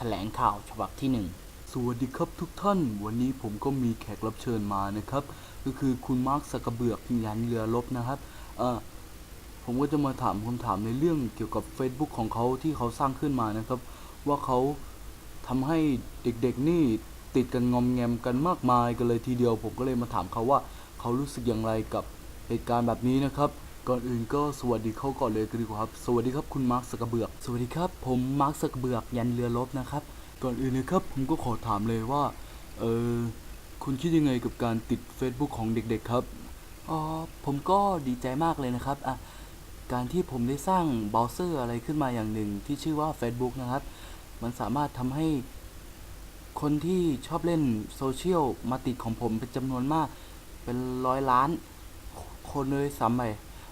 แถลงข่าวฉบับที่หนึ่งสวัสดีครับทุกท่าน วันนี้ผมก็มีแขกรับเชิญมานะครับ ก็คือคุณมาร์คสกเบือกยันเรือลบนะครับเออผมก็จะมาถามคำถามในเรื่องเกี่ยวกับ Facebook ของเขาที่เขาสร้างขึ้นมานะครับ ว่าเขาทำให้เด็กๆนี่ติดกันงอมแงมกันมากมายกันเลยทีเดียว ผมก็เลยมาถามเขาว่าเขารู้สึกอย่างไรกับเหตุการณ์แบบนี้นะครับ ก่อนอื่นก็สวัสดีเขาก่อนเลยก็ดีกว่าครับ สวัสดีครับคุณมาร์คสกกเบือก สวัสดีครับ ผมมาร์คสกกเบือกยันเรือลบนะครับ ก่อนอื่นนะครับผมก็ขอถามเลยว่า เออคุณคิดยังไงกับการติด Facebook ของเด็กๆครับ อ๋อ ผมก็ดีใจมากเลยนะครับอะการที่ผมได้สร้างเบราว์เซอร์อะไรขึ้นมาอย่างหนึ่งที่ชื่อว่า Facebook นะครับ มันสามารถทำให้คนที่ชอบเล่นโซเชียลมาติดของผมเป็นจำนวนมาก เป็นร้อยล้าน คนเลยซ้ำไป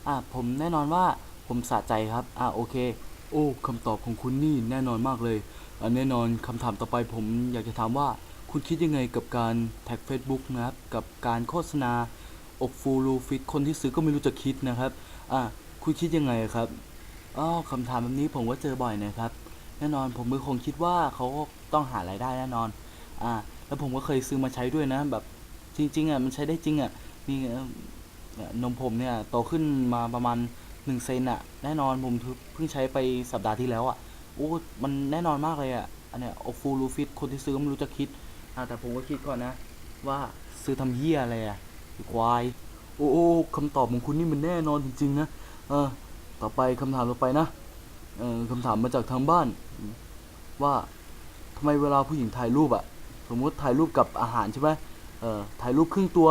อะผมแน่นอนว่าผมสะใจครับอะโอเค โอ้คำตอบของคุณนี่แน่นอนมากเลยอันแน่นอนคำถามต่อไปผมอยากจะถามว่าคุณคิดยังไงกับการแท็ก Facebook นะครับกับการโฆษณาอกฟูรูฟิตคนที่ซื้อก็ไม่รู้จะคิดนะครับอะคุณคิดยังไงครับอ๋อคำถามแบบนี้ผมก็เจอบ่อยนะครับ แน่นอนผมก็คงคิดว่าเขาก็ต้องหารายได้แน่นอนอ่าแล้วผมก็เคยซื้อมาใช้ด้วยนะแบบจริงๆอะมันใช้ได้จริงอะนี่ เนี่ยนมผมเนี่ยโตขึ้นมาประมาณหนึ่งเซนอะแน่นอนผมเพิ่งใช้ไปสัปดาห์ที่แล้วอะโอ้มันแน่นอนมากเลยอะอันเนี้ยโอฟูลูฟิตคนที่ซื้อไม่รู้จะคิดอ่าแต่ผมก็คิดก่อนนะ ว่าซื้อทำเหี้ยอะไรอะควายโอ้โอ้คำตอบของคุณนี่มันแน่นอนจริงๆนะเออต่อไปคำถามต่อไปนะเออคำถามมาจากทางบ้าน ว่าทำไมเวลาผู้หญิงถ่ายรูปอะสมมติถ่ายรูปกับอาหารใช่ไหมเออถ่ายรูปครึ่งตัว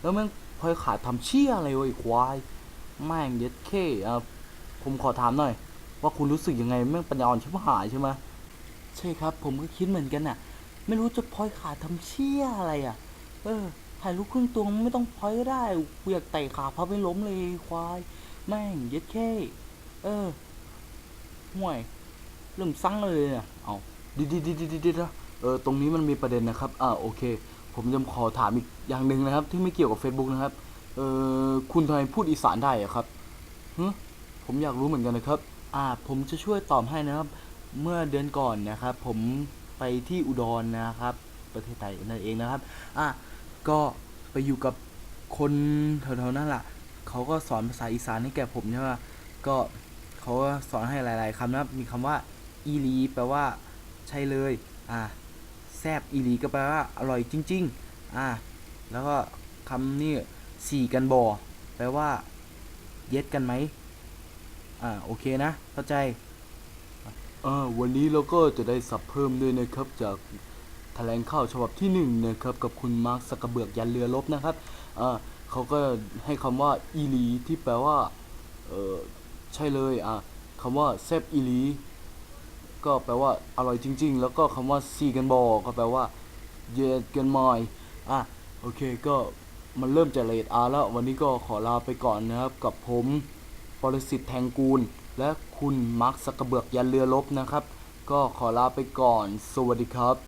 แล้วม่ง พลอยขาดทำเชี่ยอะไรวะไอ้ควายแม่งเย็ดเข้เออผมขอถามหน่อย ว่าคุณรู้สึกยังไงแม่งปัญญาอ่อนชิบหายใช่ไหมใช่ครับ ผมก็คิดเหมือนกันน่ะ ไม่รู้จะพลอยขาทำเชี่ยอะไรอะ เออถ่ายรูปครึ่งตัวไม่ต้องพลอยก็ได้เปียกไต่ขาพับไม่ล้มเลยควาย แม่งเย็ดแค่เออห่วยเริ่มสั่งเลยอะเอาดิดิดิดิดิดินะเออตรงนี้มันมีประเด็นนะครับอ่าโอเค ผมจะขอถามอีกอย่างหนึ่งนะครับ ที่ไม่เกี่ยวกับ Facebook นะครับ เออคุณทำไมพูดอีสานได้อะครับฮะผมอยากรู้เหมือนกันนะครับ อ่า ผมจะช่วยตอบให้นะครับ เมื่อเดือนก่อนนะครับ ผมไปที่อุดรนะครับ ประเทศไทยนั่นเองนะครับ อะก็ไปอยู่กับคนแถวๆนั่นแหละเขาก็สอนภาษาอีสานให้แก่ผมใช่ไหมก็เขาก็สอนให้หลาย ๆคำนะครับ มีคำว่า อีลีแปลว่า ใช่เลย อ่า แซบอีหลีก็แปลว่าอร่อยจริง ๆ อ่า แล้วก็คำนี่สี่กันบอแปลว่า เย็ดกันไหมอ่า โอเคนะ เข้าใจ อ่า วันนี้เราก็จะได้สับเพิ่มด้วยนะครับ จากแถลงข่าวฉบับที่หนึ่งนะครับ กับคุณมาร์คสกกระเบือกยันเรือลบนะครับ อ่าเขาก็ให้คำว่าอีหลีที่แปลว่า เออใช่เลย อะคำว่าแซบอีหลี ก็แปลว่าอร่อยจริง ๆ แล้วก็คำว่าซีกันบอก็แปลว่าเย็ดกันมอยอะโอเคก็มันเริ่มจะเลดอาแล้ววันนี้ก็ขอลาไปก่อนนะครับ กับผมปรสิทธ์แทงกูล และคุณมาร์คสกกระเบือกยันเรือลบนะครับ ก็ขอลาไปก่อน สวัสดีครับ